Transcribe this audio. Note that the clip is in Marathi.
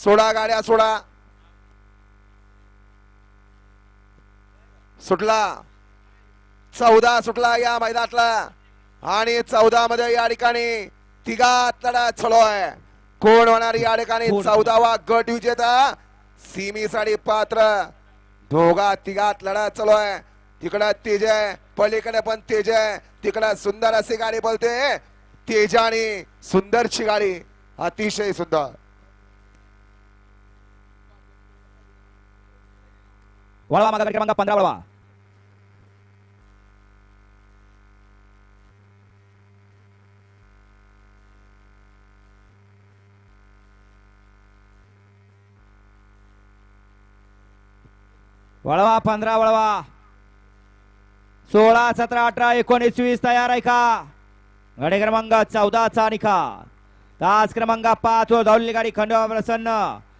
सोडा गाड्या सोडा. सुटला. चौदा सुटला या मैदानातला. आणि चौदा मध्ये या ठिकाणी तिघात लढा चालू आहे कोण होणार या ठिकाणी? कोण? चौदावा गट विजेता सीमीसाठी पात्र. दोघा तिघात लढा चालू आहे तिकडं तेज आहे पलीकडे पण तेज आहे तिकडं सुंदर अशी गाडी बोलते तेजानी सुंदरची गाडी. अतिशय सुंदर. वळवा मागा क्रमांक पंधरा वळवा. वळवा पंधरा वळवा. सोळा सतरा अठरा एकोणीस वीस तयार आहे का? गडे क्रमांक चौदाचा निकाल. तास क्रमांक पाच वर धावलेली गाडी खंडोबा प्रसन्न.